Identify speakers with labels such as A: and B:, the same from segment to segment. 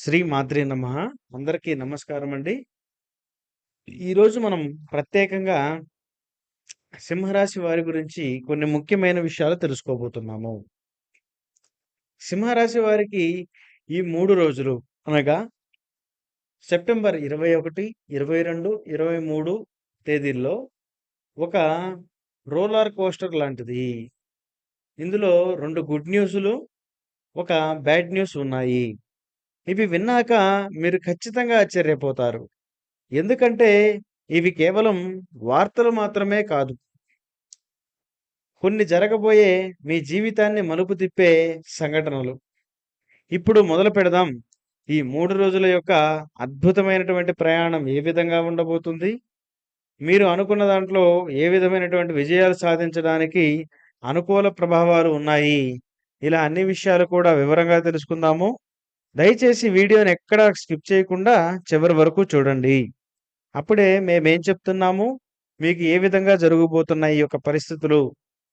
A: శ్రీ మాత్రే నమః. అందరికీ నమస్కారం అండి. ఈరోజు మనం ప్రత్యేకంగా సింహరాశి వారి గురించి కొన్ని ముఖ్యమైన విషయాలు తెలుసుకోబోతున్నాము. సింహరాశి వారికి ఈ 3 రోజులు అనగా సెప్టెంబర్ 21, 22, 23 తేదీల్లో ఒక రోలర్ కోస్టర్ లాంటిది. ఇందులో 2 గుడ్ న్యూసులు, ఒక బ్యాడ్ న్యూస్ ఉన్నాయి. ఇవి విన్నాక మీరు ఖచ్చితంగా ఆశ్చర్యపోతారు. ఎందుకంటే ఇవి కేవలం వార్తలు మాత్రమే కాదు. కొన్ని జరగబోయే మీ జీవితాన్ని మలుపు తిప్పే సంఘటనలు. ఇప్పుడు మొదలు పెడదాం. ఈ మూడు రోజుల యొక్క అద్భుతమైనటువంటి ప్రయాణం ఏ విధంగా ఉండబోతుంది? మీరు అనుకున్న దాంట్లో ఏ విధమైనటువంటి విజయాలు సాధించడానికి అనుకూల ప్రభావాలు ఉన్నాయి. ఇలా అన్ని విషయాలు కూడా వివరంగా తెలుసుకుందాము. దయచేసి వీడియోని ఎక్కడా స్కిప్ చేయకుండా చివరి వరకు చూడండి. అప్పుడే మేమేం చెప్తున్నాము, మీకు ఏ విధంగా జరగబోతున్నాయి ఈ యొక్క పరిస్థితులు,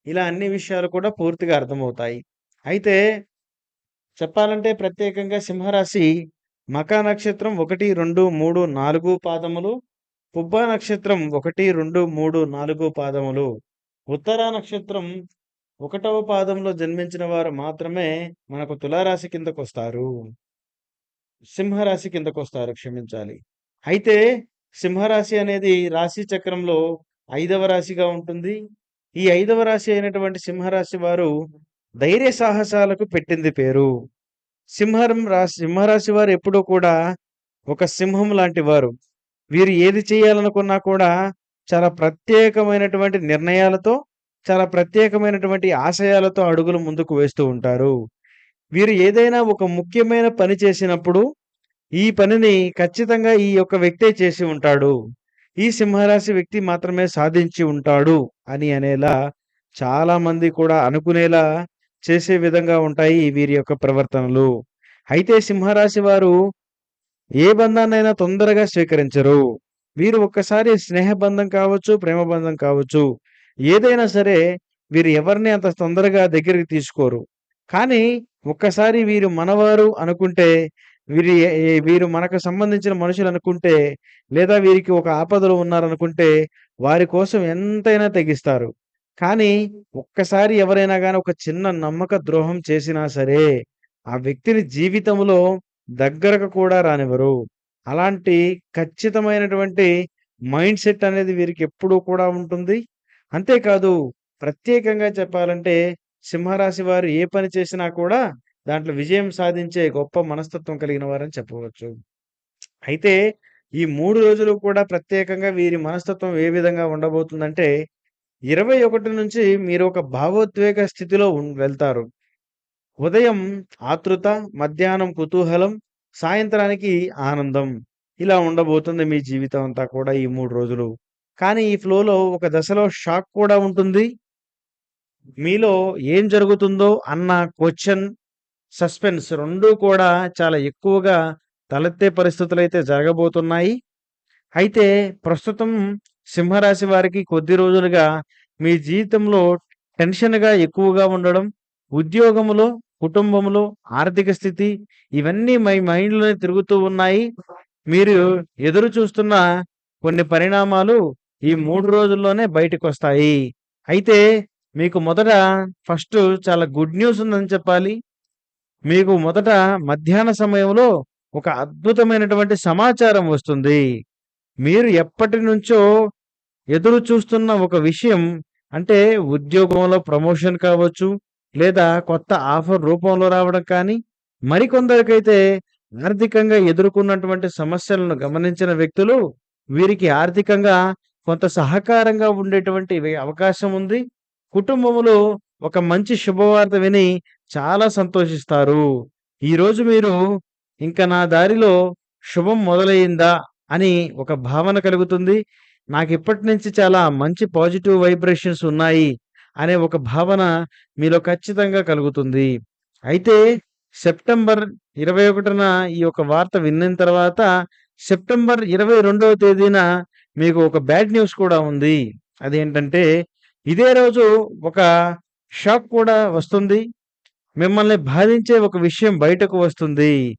A: ఇలా అన్ని విషయాలు కూడా పూర్తిగా అర్థమవుతాయి. అయితే చెప్పాలంటే ప్రత్యేకంగా సింహరాశి మకా నక్షత్రం 1, 2, 3, 4 పాదములు, పుబ్బ నక్షత్రం 1, 2, 3, 4 పాదములు, ఉత్తర నక్షత్రం ఒకటవ పాదంలో జన్మించిన వారు మాత్రమే మనకు తులారాశి కిందకు వస్తారు సింహరాశి కిందకు వస్తారు క్షమించాలి. అయితే సింహరాశి అనేది రాశి చక్రంలో ఐదవ రాశిగా ఉంటుంది. ఈ ఐదవ రాశి అయినటువంటి సింహరాశి వారు ధైర్య సాహసాలకు పెట్టింది పేరు. సింహరం రాశి సింహరాశి వారు ఎప్పుడూ కూడా ఒక సింహం లాంటి వారు. వీరు ఏది చేయాలనుకున్నా కూడా చాలా ప్రత్యేకమైనటువంటి నిర్ణయాలతో, చాలా ప్రత్యేకమైనటువంటి ఆశయాలతో అడుగులు ముందుకు వేస్తూ ఉంటారు. వీరు ఏదైనా ఒక ముఖ్యమైన పని చేసినప్పుడు, ఈ పనిని ఖచ్చితంగా ఈ యొక్క వ్యక్తే చేసి ఉంటాడు. ఈ సింహరాశి వ్యక్తి మాత్రమే సాధించి ఉంటాడు అని అనేలా చాలామంది కూడా అనుకునేలా చేసే విధంగా ఉంటాయి వీరి యొక్క ప్రవర్తనలు. అయితే సింహరాశి వారు ఏ బంధాన్నైనా తొందరగా స్వీకరించరు. వీరు ఒక్కసారి స్నేహబంధం కావచ్చు, ప్రేమబంధం కావచ్చు. ఏదైనా సరే వీరు ఎవరిని అంత తొందరగా దగ్గరికి తీసుకోరు. కానీ ఒక్కసారి వీరు మనవారు అనుకుంటే, వీరి వీరు మనకు సంబంధించిన మనుషులు అనుకుంటే, లేదా వీరికి ఒక ఆపదలో ఉన్నారనుకుంటే, వారి కోసం ఎంతైనా తెగిస్తారు. కానీ ఒక్కసారి ఎవరైనా కానీ ఒక చిన్న నమ్మక ద్రోహం చేసినా సరే, ఆ వ్యక్తిని జీవితంలో దగ్గరకు కూడా రానివ్వరు. అలాంటి ఖచ్చితమైనటువంటి మైండ్ సెట్ అనేది వీరికి ఎప్పుడూ కూడా ఉంటుంది. అంతేకాదు ప్రత్యేకంగా చెప్పాలంటే సింహరాశి వారు ఏ పని చేసినా కూడా దాంట్లో విజయం సాధించే గొప్ప మనస్తత్వం కలిగిన వారని చెప్పవచ్చు. అయితే ఈ మూడు రోజులు కూడా ప్రత్యేకంగా వీరి మనస్తత్వం ఏ విధంగా ఉండబోతుందంటే 21 నుంచి మీరు ఒక భావోద్వేగ స్థితిలో వెళ్తారు. ఉదయం ఆతృత, మధ్యాహ్నం కుతూహలం, సాయంత్రానికి ఆనందం. ఇలా ఉండబోతుంది మీ జీవితం అంతా కూడా ఈ మూడు రోజులు. కానీ ఈ ఫ్లోలో ఒక దశలో షాక్ కూడా ఉంటుంది. మీలో ఏం జరుగుతుందో అన్న క్వశ్చన్ సస్పెన్స్ రెండూ కూడా చాలా ఎక్కువగా తలెత్తే పరిస్థితులు అయితే జరగబోతున్నాయి. అయితే ప్రస్తుతం సింహరాశి వారికి కొద్ది రోజులుగా మీ జీవితంలో టెన్షన్‌గా ఎక్కువగా ఉండడం, ఉద్యోగంలో, కుటుంబంలో, ఆర్థిక స్థితి ఇవన్నీ మీ మైండ్‌లోనే తిరుగుతూ ఉన్నాయి. మీరు ఎదురు చూస్తున్న కొన్ని పరిణామాలు ఈ మూడు రోజుల్లోనే బయటికొస్తాయి. అయితే మీకు మొదట ఫస్ట్ చాలా గుడ్ న్యూస్ ఉందని చెప్పాలి. మీకు మొదట మధ్యాహ్న సమయంలో ఒక అద్భుతమైనటువంటి సమాచారం వస్తుంది. మీరు ఎప్పటి నుంచో ఎదురు చూస్తున్న ఒక విషయం అంటే ఉద్యోగంలో ప్రమోషన్ కావచ్చు, లేదా కొత్త ఆఫర్ రూపంలో రావడం కానీ, మరికొందరికైతే ఆర్థికంగా ఎదుర్కొన్నటువంటి సమస్యలను గమనించిన వ్యక్తులు వీరికి ఆర్థికంగా కొంత సహకారంగా ఉండేటువంటి అవకాశం ఉంది. కుటుంబంలో ఒక మంచి శుభవార్త విని చాలా సంతోషిస్తారు. ఈరోజు మీరు ఇంకా నా దారిలో శుభం మొదలయిందా అని ఒక భావన కలుగుతుంది. నాకిప్పటి నుంచి చాలా మంచి పాజిటివ్ వైబ్రేషన్స్ ఉన్నాయి అనే ఒక భావన మీలో ఖచ్చితంగా కలుగుతుంది. అయితే సెప్టెంబర్ 21న ఈ యొక్క వార్త విన్న తర్వాత సెప్టెంబర్ 22వ తేదీన మీకు ఒక బ్యాడ్ న్యూస్ కూడా ఉంది. అదేంటంటే ఇదే రోజు ఒక షాక్ కూడా వస్తుంది. మిమ్మల్ని బాధించే ఒక విషయం బయటకు వస్తుంది.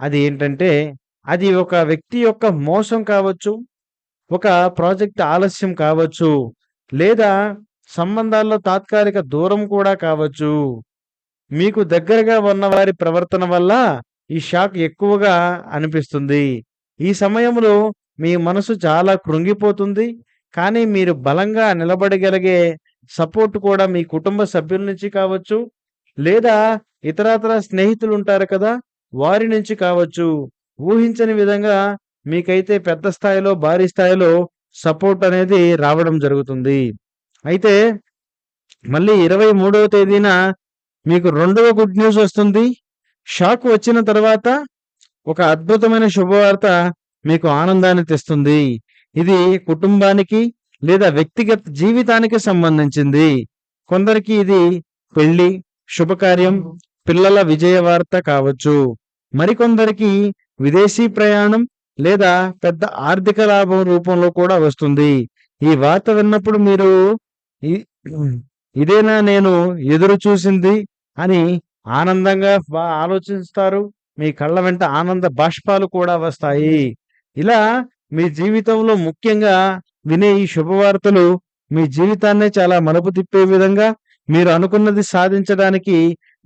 A: అది ఏంటంటే అది ఒక వ్యక్తి యొక్క మోసం కావచ్చు. ఒక ప్రాజెక్ట్ ఆలస్యం కావచ్చు. లేదా సంబంధాల్లో తాత్కాలిక దూరం కూడా కావచ్చు. మీకు దగ్గరగా ఉన్నవారి ప్రవర్తన వల్ల ఈ షాక్ ఎక్కువగా అనిపిస్తుంది. ఈ సమయంలో మీ మనసు చాలా కృంగిపోతుంది. కానీ మీరు బలంగా నిలబడగలిగే సపోర్ట్ కూడా మీ కుటుంబ సభ్యుల నుంచి కావచ్చు. లేదా ఇతరాతర స్నేహితులుంటారు కదా! వారి నుంచి కావచ్చు. ఊహించని విధంగా మీకైతే పెద్ద స్థాయిలో, భారీ స్థాయిలో సపోర్ట్ అనేది రావడం జరుగుతుంది. అయితే మళ్ళీ 23వ తేదీన మీకు రెండవ గుడ్ న్యూస్ వస్తుంది. షాక్ వచ్చిన తర్వాత ఒక అద్భుతమైన శుభవార్త మీకు ఆనందాన్ని తెస్తుంది. ఇది కుటుంబానికి లేదా వ్యక్తిగత జీవితానికి సంబంధించింది. కొందరికి ఇది పెళ్ళి, శుభకార్యం, పిల్లల విజయ వార్త కావచ్చు. మరికొందరికి విదేశీ ప్రయాణం లేదా పెద్ద ఆర్థిక లాభం రూపంలో కూడా వస్తుంది. ఈ వార్త విన్నప్పుడు మీరు ఇదేనా నేను ఎదురు చూసింది అని ఆనందంగా ఆలోచిస్తారు. మీ కళ్ళ వెంట ఆనంద బాష్పాలు కూడా వస్తాయి. ఇలా మీ జీవితంలో ముఖ్యంగా వినే ఈ శుభవార్తలు మీ జీవితాన్నే చాలా మలుపు తిప్పే విధంగా, మీరు అనుకున్నది సాధించడానికి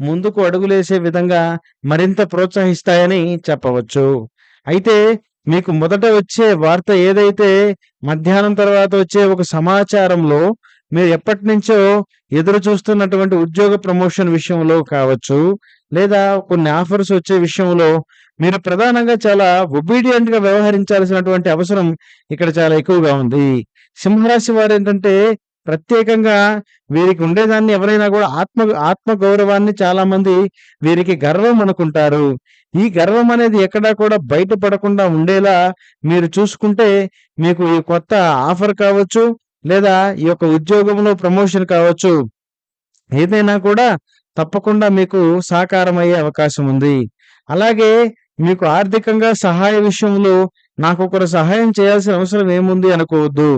A: ముందుకు అడుగులేసే విధంగా మరింత ప్రోత్సహిస్తాయని చెప్పవచ్చు. అయితే మీకు మొదట వచ్చే వార్త ఏదైతే మధ్యాహ్నం తర్వాత వచ్చే ఒక సమాచారంలో మీరు ఎప్పటినుంచో ఎదురు చూస్తున్నటువంటి ఉద్యోగ ప్రమోషన్ విషయంలో కావచ్చు. లేదా కొన్ని ఆఫర్స్ వచ్చే విషయంలో మీరు ప్రధానంగా చాలా ఒబీడియంట్‌గా వ్యవహరించాల్సినటువంటి అవసరం ఇక్కడ చాలా ఎక్కువగా ఉంది. సింహరాశి వారు ఏంటంటే ప్రత్యేకంగా వీరికి ఉండేదాన్ని ఎవరైనా కూడా ఆత్మ ఆత్మ గౌరవాన్ని చాలామంది వీరికి గర్వం అనుకుంటారు. ఈ గర్వం అనేది ఎక్కడా కూడా బయట పడకుండా ఉండేలా మీరు చూసుకుంటే మీకు ఈ కొత్త ఆఫర్ కావచ్చు. లేదా ఈ యొక్క ఉద్యోగంలో ప్రమోషన్ కావచ్చు. ఏదైనా కూడా తప్పకుండా మీకు సాకారమయ్యే అవకాశం ఉంది. అలాగే మీకు ఆర్థికంగా సహాయ విషయంలో నాకు ఒకరు సహాయం చేయాల్సిన అవసరం ఏముంది అనుకోవద్దు.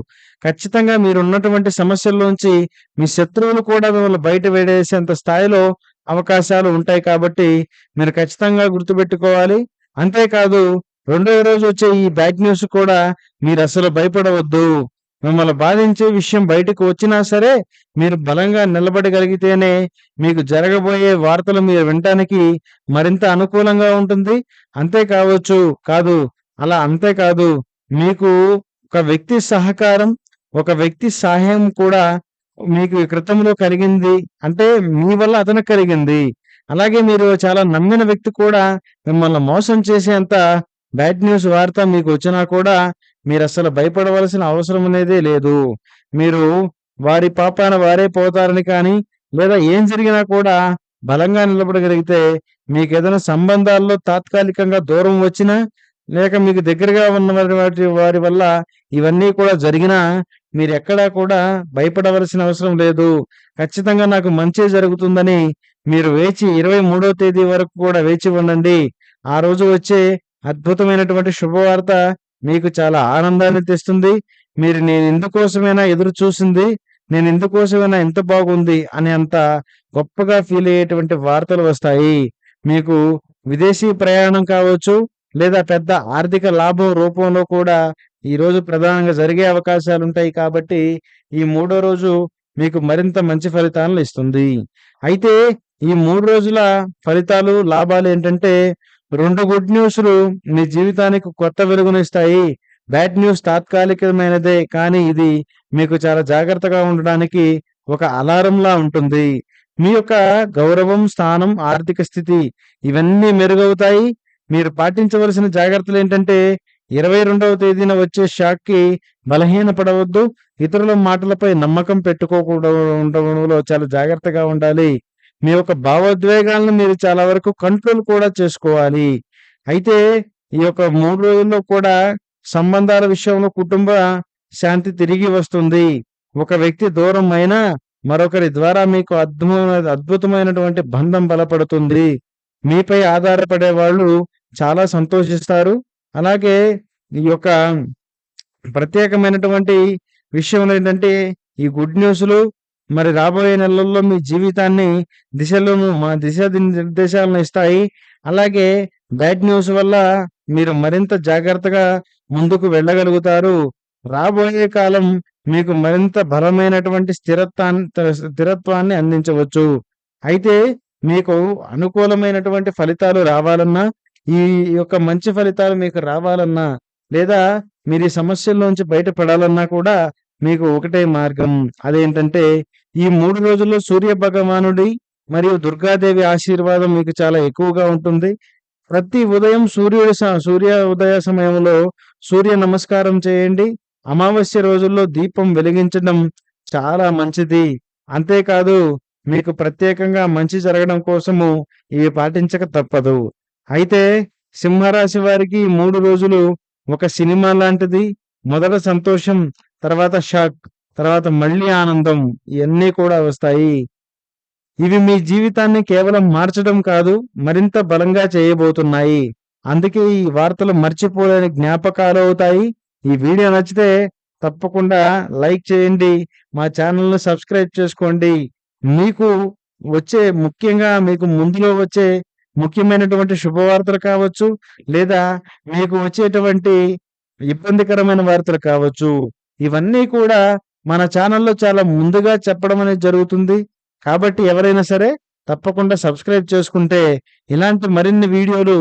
A: ఖచ్చితంగా మీరున్నటువంటి సమస్యల్లోంచి మీ శత్రువులు కూడా మిమ్మల్ని బయట వేడేసేంత స్థాయిలో అవకాశాలు ఉంటాయి కాబట్టి మీరు ఖచ్చితంగా గుర్తుపెట్టుకోవాలి. అంతేకాదు రెండవ రోజు వచ్చే ఈ బ్యాడ్ న్యూస్ కూడా మీరు అసలు భయపడవద్దు. మిమ్మల్ని బాధించే విషయం బయటకు వచ్చినా సరే మీరు బలంగా నిలబడగలిగితేనే మీకు జరగబోయే వార్తలు మీరు వినటానికి మరింత అనుకూలంగా ఉంటుంది. అంతే కావచ్చు కాదు అలా అంతే కాదు మీకు ఒక వ్యక్తి సహకారం, ఒక వ్యక్తి సహాయం కూడా మీకు క్రితంలో కలిగింది. అంటే మీ వల్ల అతనికి కలిగింది. అలాగే మీరు చాలా నమ్మిన వ్యక్తి కూడా మిమ్మల్ని మోసం చేసేంత బ్యాడ్ న్యూస్ వార్త మీకు వచ్చినా కూడా మీరు అసలు భయపడవలసిన అవసరం అనేదే లేదు. మీరు వారి పాపాన వారే పోతారని కానీ, లేదా ఏం జరిగినా కూడా బలంగా నిలబడగలిగితే మీకు ఏదైనా సంబంధాల్లో తాత్కాలికంగా దూరం వచ్చినా, లేక మీకు దగ్గరగా ఉన్న వారి వాటి వారి వల్ల ఇవన్నీ కూడా జరిగినా మీరెక్కడా కూడా భయపడవలసిన అవసరం లేదు. ఖచ్చితంగా నాకు మంచి జరుగుతుందని మీరు వేచి 23వ తేదీ వరకు కూడా వేచి ఉండండి. ఆ రోజు వచ్చే అద్భుతమైనటువంటి శుభవార్త మీకు చాలా ఆనందాన్ని తెస్తుంది. మీరు నేను ఎందుకోసమైనా ఎదురు చూసింది, నేను ఎందుకోసమైనా ఎంత బాగుంది అనేంత గొప్పగా ఫీల్ అయ్యేటువంటి వార్తలు వస్తాయి. మీకు విదేశీ ప్రయాణం కావచ్చు, లేదా పెద్ద ఆర్థిక లాభం రూపంలో కూడా ఈరోజు ప్రధానంగా జరిగే అవకాశాలు ఉంటాయి కాబట్టి ఈ మూడో రోజు మీకు మరింత మంచి ఫలితాలను ఇస్తుంది. అయితే ఈ మూడు రోజుల ఫలితాలు, లాభాలు ఏంటంటే రెండు గుడ్ న్యూస్‌లు మీ జీవితానికి కొత్త వెలుగునిస్తాయి. బ్యాడ్ న్యూస్ తాత్కాలికమైనదే కానీ ఇది మీకు చాలా జాగ్రత్తగా ఉండడానికి ఒక అలారంలా ఉంటుంది. మీ యొక్క గౌరవం, స్థానం, ఆర్థిక స్థితి ఇవన్నీ మెరుగవుతాయి. మీరు పాటించవలసిన జాగ్రత్తలు ఏంటంటే ఇరవై రెండవ తేదీన వచ్చే షాక్‌కి బలహీనపడవద్దు. ఇతరుల మాటలపై నమ్మకం పెట్టుకోకుండా ఉండడంలో చాలా జాగ్రత్తగా ఉండాలి. మీ యొక్క భావోద్వేగాలను మీరు చాలా వరకు కంట్రోల్ కూడా చేసుకోవాలి. అయితే ఈ యొక్క మూడు రోజుల్లో కూడా సంబంధాల విషయంలో కుటుంబ శాంతి తిరిగి వస్తుంది. ఒక వ్యక్తి దూరం అయినా మరొకరి ద్వారా మీకు అద్భుతమైన అద్భుతమైనటువంటి బంధం బలపడుతుంది. మీపై ఆధారపడే వాళ్ళు చాలా సంతోషిస్తారు. అలాగే ఈ యొక్క ప్రత్యేకమైనటువంటి విషయంలో ఏంటంటే ఈ గుడ్ న్యూస్‌లు మరి రాబోయే నెలల్లో మీ జీవితాన్ని దిశలను మా దిశ నిర్దేశాలను ఇస్తాయి. అలాగే బ్యాడ్ న్యూస్ వల్ల మీరు మరింత జాగ్రత్తగా ముందుకు వెళ్ళగలుగుతారు. రాబోయే కాలం మీకు మరింత బలమైనటువంటి స్థిరత్వాన్ని స్థిరత్వాన్ని అందించవచ్చు. అయితే మీకు అనుకూలమైనటువంటి ఫలితాలు రావాలన్నా ఈ యొక్క మంచి ఫలితాలు మీకు రావాలన్నా లేదా మీరు ఈ సమస్యల్లోంచి బయటపడాలన్నా కూడా మీకు ఒకటే మార్గం. అదేంటంటే ఈ మూడు రోజుల్లో సూర్య భగవానుడి మరియు దుర్గాదేవి ఆశీర్వాదం మీకు చాలా ఎక్కువగా ఉంటుంది. ప్రతి ఉదయం సూర్యుడి సూర్య ఉదయ సమయంలో సూర్య నమస్కారం చేయండి. అమావాస్య రోజుల్లో దీపం వెలిగించడం చాలా మంచిది. అంతేకాదు మీకు ప్రత్యేకంగా మంచి జరగడం కోసము ఇవి పాటించక తప్పదు. అయితే సింహరాశి వారికి మూడు రోజులు ఒక సినిమా లాంటిది. మొదట సంతోషం తర్వాత షాక్. తర్వాత మళ్ళీ ఆనందం ఇవన్నీ కూడా వస్తాయి. ఇవి మీ జీవితాన్ని కేవలం మార్చడం కాదు మరింత బలంగా చేయబోతున్నాయి. అందుకే ఈ వార్తలు మర్చిపోలేని జ్ఞాపకాలు అవుతాయి. ఈ వీడియో నచ్చితే తప్పకుండా లైక్ చేయండి మా ఛానల్ను సబ్స్క్రైబ్ చేసుకోండి. మీకు వచ్చే ముఖ్యంగా మీకు ముందులో వచ్చే ముఖ్యమైనటువంటి శుభవార్తలు కావచ్చు లేదా మీకు వచ్చేటువంటి ఇబ్బందికరమైన వార్తలు కావచ్చు. ఇవన్నీ కూడా మన ఛానల్లో చాలా ముందుగా చెప్పడం అనేది జరుగుతుంది. కాబట్టి ఎవరైనా సరే తప్పకుండా సబ్స్క్రైబ్ చేసుకుంటే ఇలాంటి మరిన్ని వీడియోలు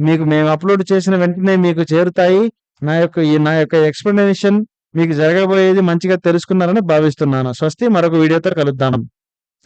A: మీకు మేము అప్లోడ్ చేసిన వెంటనే మీకు చేరుతాయి. నా యొక్క ఈ నా యొక్క ఎక్స్ప్లెనేషన్ మీకు జరగబోయేది మంచిగా తెలుసుకున్నారని భావిస్తున్నాను. స్వస్తి మరొక వీడియోతో కలుద్దాం.